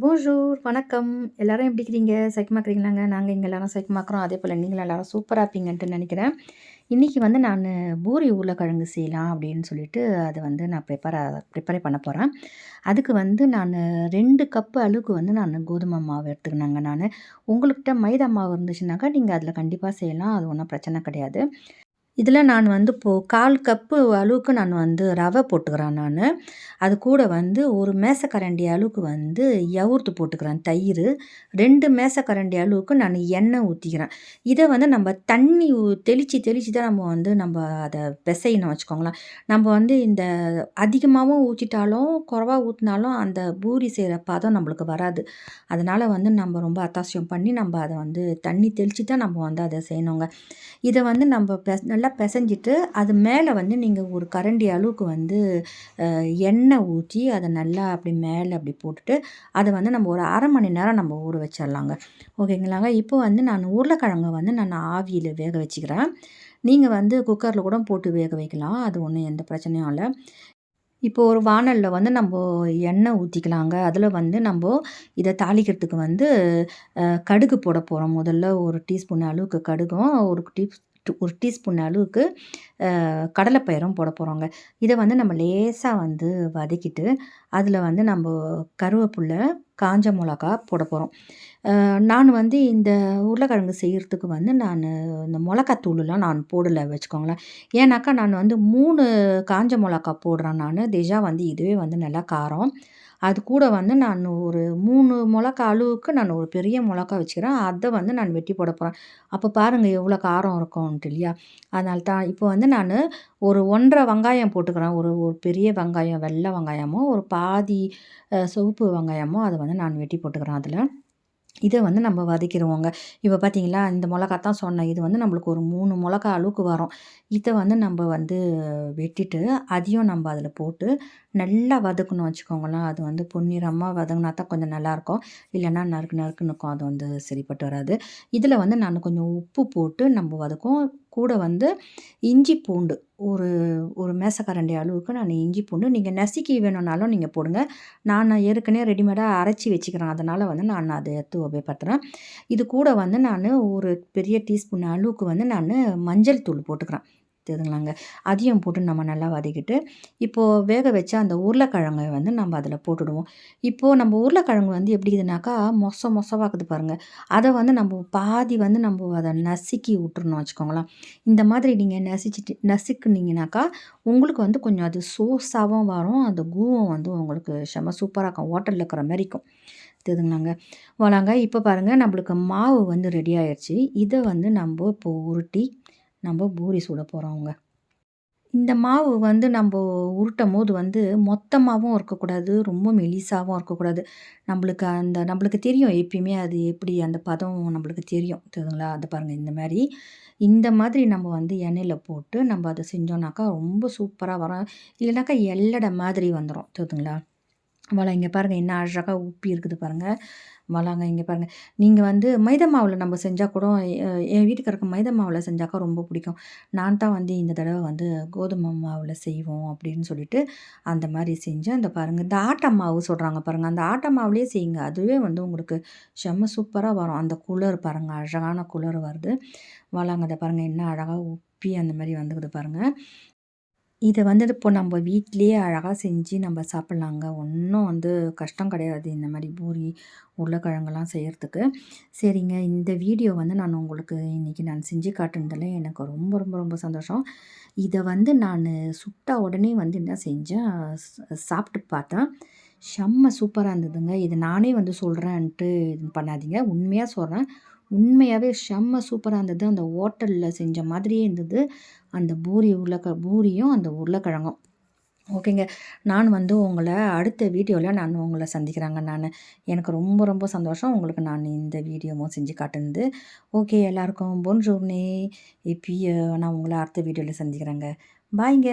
பூஜூர் வணக்கம். எல்லாரும் எப்படி இருக்கிறீங்க சைக்கமாக்குறீங்களாங்க? நாங்கள் இங்கே எல்லாரும் சைக்கமாக்குறோம். அதே போல் நீங்களும் எல்லாரும் சூப்பராக இருப்பீங்கன்ட்டு நினைக்கிறேன். இன்றைக்கி வந்து நான் பூரி உருளைக்கிழங்கு செய்யலாம் அப்படின்னு சொல்லிட்டு அதை வந்து நான் ப்ரிப்பேர் ப்ரிப்பேர் பண்ண போகிறேன் அதுக்கு வந்து நான் ரெண்டு கப்பு அளவுக்கு வந்து நான் கோதுமை மாவு எடுத்துக்கினாங்க நான். உங்கள்கிட்ட மைதா மாவு இருந்துச்சுனாக்கா நீங்கள் அதில் கண்டிப்பாக செய்யலாம். அது ஒன்றும் பிரச்சனை கிடையாது. இதில் நான் வந்து இப்போது கால் கப்பு அளவுக்கு நான் வந்து ரவை போட்டுக்கிறேன் நான். அது கூட வந்து ஒரு மேசக்கரண்டி அளவுக்கு வந்து எவுர்த்து போட்டுக்கிறேன் தயிர். ரெண்டு மேசக்கரண்டி அளவுக்கு நான் எண்ணெய் ஊற்றிக்கிறேன் இதை வந்து நம்ம தண்ணி தெளித்து தெளித்து தான் நம்ம வந்து நம்ம அதை பிசையணும் வச்சுக்கோங்களேன். நம்ம வந்து இந்த அதிகமாகவும் ஊற்றிட்டாலும் குறவாக ஊற்றினாலும் அந்த பூரி செய்கிற பதம் நம்மளுக்கு வராது. அதனால் வந்து நம்ம ரொம்ப அத்தாசியம் பண்ணி நம்ம அதை வந்து தண்ணி தெளித்து தான் நம்ம வந்து அதை செய்யணுங்க. இதை வந்து நம்ம பெ நல்லா நல்லா பிசைஞ்சிட்டு அது மேலே வந்து நீங்கள் ஒரு கரண்டி அளவுக்கு வந்து எண்ணெய் ஊற்றி அதை நல்லா அப்படி மேலே அப்படி போட்டுட்டு அதை வந்து நம்ம ஒரு அரை மணி நேரம் நம்ம ஊற வச்சிடலாங்க. ஓகேங்களாங்க? இப்போ வந்து நான் உருளைக்கிழங்கை வந்து நான் ஆவியில் வேக வச்சுக்கிறேன். நீங்கள் வந்து குக்கரில் கூட போட்டு வேக வைக்கலாம். அது ஒன்றும் எந்த பிரச்சனையும் இல்லை. இப்போ ஒரு வானலில் வந்து நம்ம எண்ணெய் ஊற்றிக்கலாங்க அதில் வந்து நம்ம இதை தாளிக்கிறதுக்கு வந்து கடுகு போட போகிறோம் முதல்ல ஒரு டீஸ்பூன் அளவுக்கு கடுகும் ஒரு டீ ஒரு டீஸ்பூன் அளவுக்கு கடலைப்பயிரும் போட போகிறோங்க இதை வந்து நம்ம லேசாக வந்து வதக்கிட்டு அதில் வந்து நம்ம கருவேப்பில்லை காஞ்ச மிளகா போட போகிறோம் நான் வந்து இந்த உருளைக்கிழங்கு செய்கிறதுக்கு வந்து நான் இந்த மிளகாத்தூளுலாம் நான் போடலை வச்சுக்கோங்களேன். ஏன்னாக்கா நான் வந்து மூணு காஞ்ச மிளகா போடுறேன் நான். தேஜா வந்து இதுவே வந்து நல்லா காரம். அது கூட வந்து நான் ஒரு மூணு மிளகா அளவுக்கு நான் ஒரு பெரிய மிளகா வச்சுக்கிறேன். அதை வந்து நான் வெட்டி போட போகிறேன் அப்போ பாருங்கள் எவ்வளோ காரம் இருக்கும்ன்ட்டு இல்லையா? அதனால தான் இப்போ வந்து நான் ஒரு ஒன்றரை வெங்காயம் போட்டுக்கிறேன். ஒரு ஒரு பெரிய வெங்காயம் வெள்ளை வெங்காயமோ ஒரு பாதி சிவப்பு வெங்காயமோ அதை வந்து நான் வெட்டி போட்டுக்கிறேன் அதில். இதை வந்து நம்ம வதக்கிடுவோங்க இப்போ பார்த்தீங்களா இந்த மிளகா தான் சொன்னேன். இது வந்து நம்மளுக்கு ஒரு மூணு மிளகா அளவுக்கு வரும். இதை வந்து நம்ம வந்து வெட்டிட்டு அதையும் நம்ம அதில் போட்டு நல்லா வதக்கணும் வச்சுக்கோங்களேன். அது வந்து பொன்னிறமாக வதங்கினா தான் கொஞ்சம் நல்லாயிருக்கும். இல்லைன்னா நறுக்கு நறுக்குன்னு இருக்கும் அது வந்து சரிப்பட்டு வராது. இதில் வந்து நான் கொஞ்சம் உப்பு போட்டு நம்ம வதக்கும் கூட வந்து இஞ்சி பூண்டு ஒரு ஒரு மேசக்கரண்டி அளவுக்கு நான் இஞ்சி பூண்டு நீங்கள் நசுக்கி வேணும்னாலும் நீங்கள் போடுங்க. நான் ஏற்கனவே ரெடிமேடாக அரைச்சி வச்சுக்கிறேன். அதனால் வந்து நான் அதை எடுத்து உபயோகப்படுத்துகிறேன் இது கூட வந்து நான் ஒரு பெரிய டீஸ்பூன் அளவுக்கு வந்து நான் மஞ்சள் தூள் போட்டுக்கிறேன். எடுத்துக்கலாங்க அதையும் போட்டு நம்ம நல்லா வதக்கிட்டு இப்போது வேக வச்ச அந்த உருளைக்கிழங்கை வந்து நம்ம அதில் போட்டுடுவோம். இப்போது நம்ம உருளைக்கிழங்கு வந்து எப்படி இதுனாக்கா மொச மொசவாக்குது பாருங்கள் அதை வந்து நம்ம பாதி வந்து நம்ம அதை நசுக்கி விட்டுருணும் வச்சுக்கோங்களேன். இந்த மாதிரி நீங்கள் நசிச்சுட்டு நசுக்குனீங்கனாக்கா உங்களுக்கு வந்து கொஞ்சம் அது சோஸாகவும் வரும் அந்த கூவம் வந்து உங்களுக்கு செம சூப்பராக இருக்கும். ஹோட்டலில் இருக்கிற மாதிரி இருக்கும். தெரியுதுங்களாங்க வளாங்க இப்போ பாருங்கள் நம்மளுக்கு மாவு வந்து ரெடி ஆயிடுச்சு இதை வந்து நம்ம இப்போ உருட்டி நம்ம பூரி சுட போகிறோங்க இந்த மாவு வந்து நம்ம உருட்டும் போது வந்து மொத்தமாகவும் இருக்கக்கூடாது ரொம்ப மெலிசாகவும் இருக்கக்கூடாது. நம்மளுக்கு அந்த நம்மளுக்கு தெரியும் எப்பயுமே அது எப்படி அந்த பதம் நம்மளுக்கு தெரியும். தெரியுதுங்களா? அதை பாருங்கள் இந்த மாதிரி. இந்த மாதிரி நம்ம வந்து எண்ணெயில் போட்டு நம்ம அதை செஞ்சோன்னாக்கா ரொம்ப சூப்பராக வரும். இல்லைனாக்கா எல்லடை மாதிரி வந்துடும் தெரியுதுங்களா? வள இங்கே பாருங்கள் என்ன அழகாக உப்பி இருக்குது பாருங்கள் வளாங்க இங்கே பாருங்கள் நீங்கள் வந்து மைதா மாவில் நம்ம செஞ்சால் கூட என் வீட்டுக்காரருக்கு மைதா மாவில் செஞ்சாக்கா ரொம்ப பிடிக்கும். நான் தான் வந்து இந்த தடவை வந்து கோதுமை மாவில் செய்வோம் அப்படின்னு சொல்லிட்டு அந்த மாதிரி செஞ்சு அந்த பாருங்கள் இந்த ஆட்டா மாவு சொல்கிறாங்க பாருங்கள் அந்த ஆட்டா மாவுலேயே செய்யுங்க. அதுவே வந்து உங்களுக்கு செம்ம சூப்பராக வரும். அந்த குளர் பாருங்கள் அழகான குளர் வருது. வளாங்க அதை பாருங்கள் என்ன அழகாக உப்பி அந்த மாதிரி வந்துக்குது பாருங்கள் இதை வந்து இப்போ நம்ம வீட்டிலேயே அழகாக செஞ்சு நம்ம சாப்பிட்லாங்க. ஒன்றும் வந்து கஷ்டம் கிடையாது இந்த மாதிரி பூரி உருளைக்கிழங்கெல்லாம் செய்கிறதுக்கு சரிங்க இந்த வீடியோ வந்து நான் உங்களுக்கு இன்றைக்கி நான் செஞ்சு காட்டுனதில் எனக்கு ரொம்ப ரொம்ப ரொம்ப சந்தோஷம். இதை வந்து நான் சுட்ட உடனே வந்து என்ன செஞ்சேன் சாப்பிட்டு பார்த்தேன். செம்ம சூப்பராக இருந்ததுங்க. இது நானே வந்து சொல்கிறேன்ட்டு இது பண்ணாதீங்க. உண்மையாக சொல்கிறேன் உண்மையாகவே செம்ம சூப்பராக இருந்தது. அந்த ஹோட்டலில் செஞ்ச மாதிரியே இருந்தது. அந்த பூரி உருளைக்க பூரியும் அந்த உருளைக்கிழங்கும். ஓகேங்க. நான் வந்து உங்களை அடுத்த வீடியோவில் நான் உங்களை சந்திக்கிறாங்க நான். எனக்கு ரொம்ப ரொம்ப சந்தோஷம். உங்களுக்கு நான் இந்த வீடியோவும் செஞ்சு காட்டுனது. ஓகே எல்லாருக்கும் பொன் ஜோர்னே இப்பி நான் உங்களை அடுத்த வீடியோவில் சந்திக்கிறேங்க. பாய்ங்க.